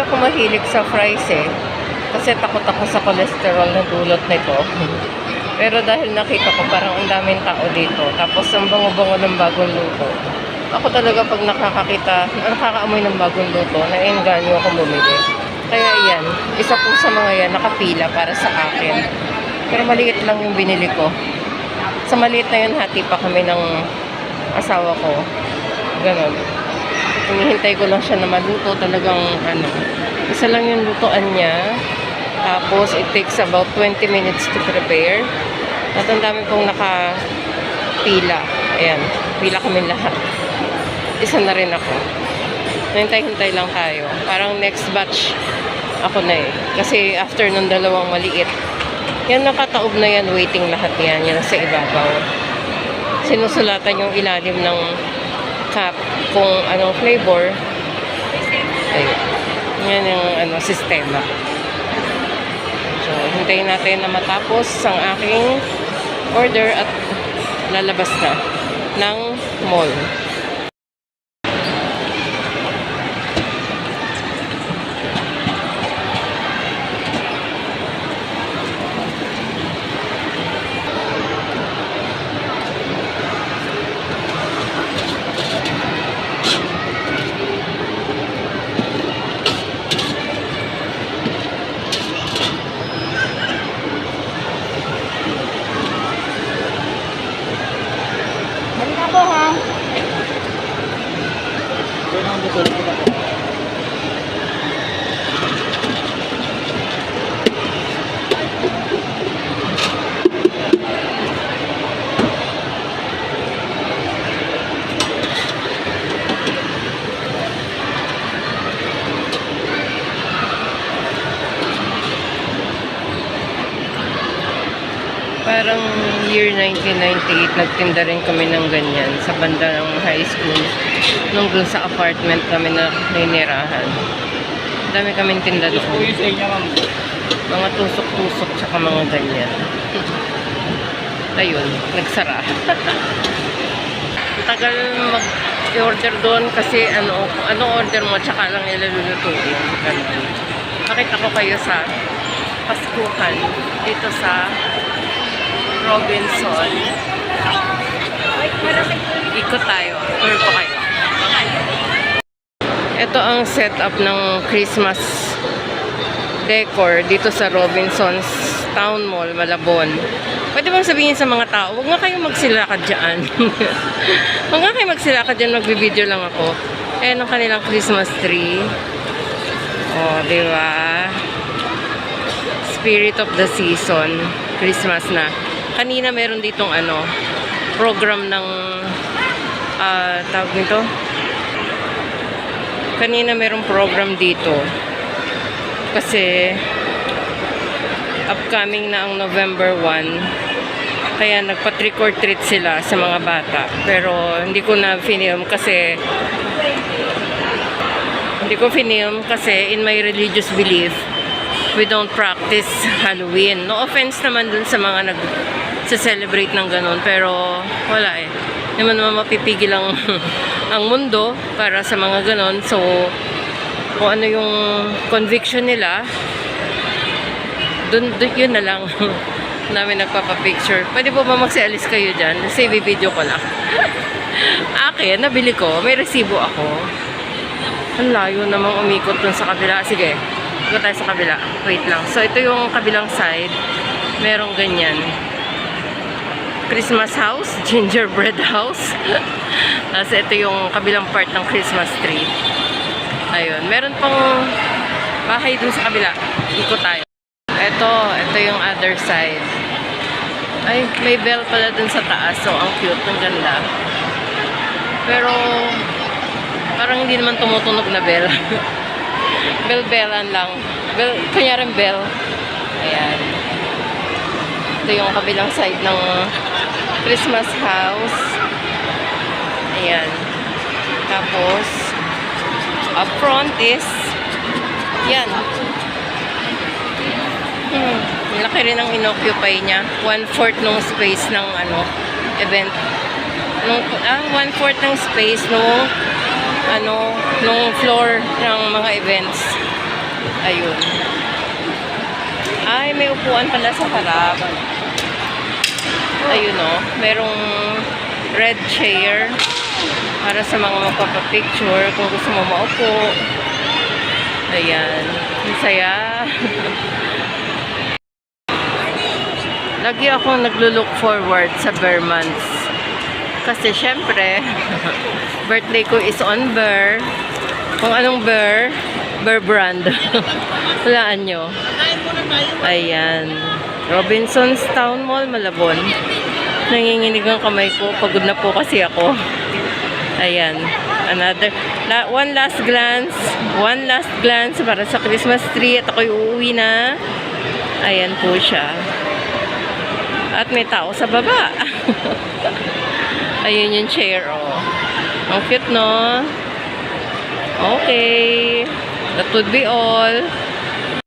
ako mahilig sa fries eh. Kasi takot ako sa cholesterol na dulot nito. Pero dahil nakita ko parang ang daming tao dito. Tapos ang bango-bango ng bagong luto. Ako talaga pag nakakakita, nakakaamoy ng bagong luto, naengganyo ako bumili. Kaya yan, isa po sa mga yan, nakapila para sa akin. Pero maliit lang yung binili ko. Sa maliit na yun, hati pa kami ng asawa ko. Ganon. Hinihintay ko lang siya na maluto. Talagang ano, isa lang yung lutoan niya. Tapos, it takes about 20 minutes to prepare. At ang dami pong nakapila. Ayan, pila kami lahat. Isa na rin ako. Hintay-hintay lang tayo. Parang next batch ako na eh. Kasi after nung dalawang maliit, yan nakataob na yan, waiting lahat yan. Yan sa ibabaw. Sinusulatan yung ilalim ng cup kung anong flavor. Ayun. Yan yung ano, sistema. So, hintayin natin na matapos ang aking order at lalabas na ng mall. Parang year 1998, nagtinda rin kami ng ganyan sa banda ng high school. Nung dun sa apartment kami na ninirahan. Dami kaming tinda doon. Mga tusok-tusok tsaka mga ganyan. Ayun, nagsara. Tagal mag-order doon kasi ano, kung ano order mo tsaka lang ilalulutuin. Ganun. Nakita ko kayo sa Paskuhan dito sa Robinson. Ikot tayo. Tour po kayo. Ito ang setup ng Christmas decor dito sa Robinson's Town Mall, Malabon. Pwede bang sabihin sa mga tao, huwag nga kayong magsilakad dyan. huwag nga kayong magsilakad dyan, magbibideo lang ako. Ayan ang kanilang Christmas tree. Oh, di ba? Spirit of the season. Christmas na. Kanina meron ditong ano, program ng ah, tawag nito? Kanina merong program dito. Kasi upcoming na ang November 1. Kaya nagpa-trick or treat sila sa mga bata. Pero hindi ko na film kasi hindi ko film kasi in my religious belief we don't practice Halloween. No offense naman dun sa mga nag celebrate ng ganun pero wala eh. Hindi mo naman mapipigil ang, ang mundo para sa mga ganun. So, kung ano yung conviction nila, dun, dun yun na lang. namin nagpapapicture. Pwede po ba magsialis kayo dyan? Save video ko lang. Akin, nabili ko. May resibo ako. Ang layo namang umikot dun sa kabila. Sige, ikot tayo sa kabila. Wait lang. So, ito yung kabilang side. Merong ganyan. Christmas house, gingerbread house. Tapos ito yung kabilang part ng Christmas tree. Ayun, meron pang bahay dun sa kabila. Ikot tayo. Ito, ito yung other side. Ay, may bell pala dun sa taas. So, ang cute. Ang ganda. Pero, parang hindi naman tumutunog na bell. Bell-bellan lang. Bell, kunyarang bell. Ayan. Ito yung kabilang side ng Christmas house. Ayan. Tapos, up front is yan. Hmm. Laki rin ang inoccupy niya. One-fourth nung space ng ano, event. Nung, ah, one-fourth ng space nung ano, nung floor ng mga events. Ayun. Ay, may upuan pala sa harap. Ayun o. Merong red chair para sa mga magpapapicture kung gusto mo maupo. Ayan. Ang saya. Lagi akong naglo-look forward sa Bear Months. Kasi syempre, birthday ko is on Bear. Kung anong Bear, Bear brand. Walaan nyo. Ayan. Robinson's Town Mall, Malabon. Nanginginig ang kamay ko. Pagod na po kasi ako. Ayan. Another, la, one last glance. One last glance para sa Christmas tree. At ako'y uuwi na. Ayan po siya. At may tao sa baba. Ayun yung chair, oh. Ang cute, no? Okay. That would be all.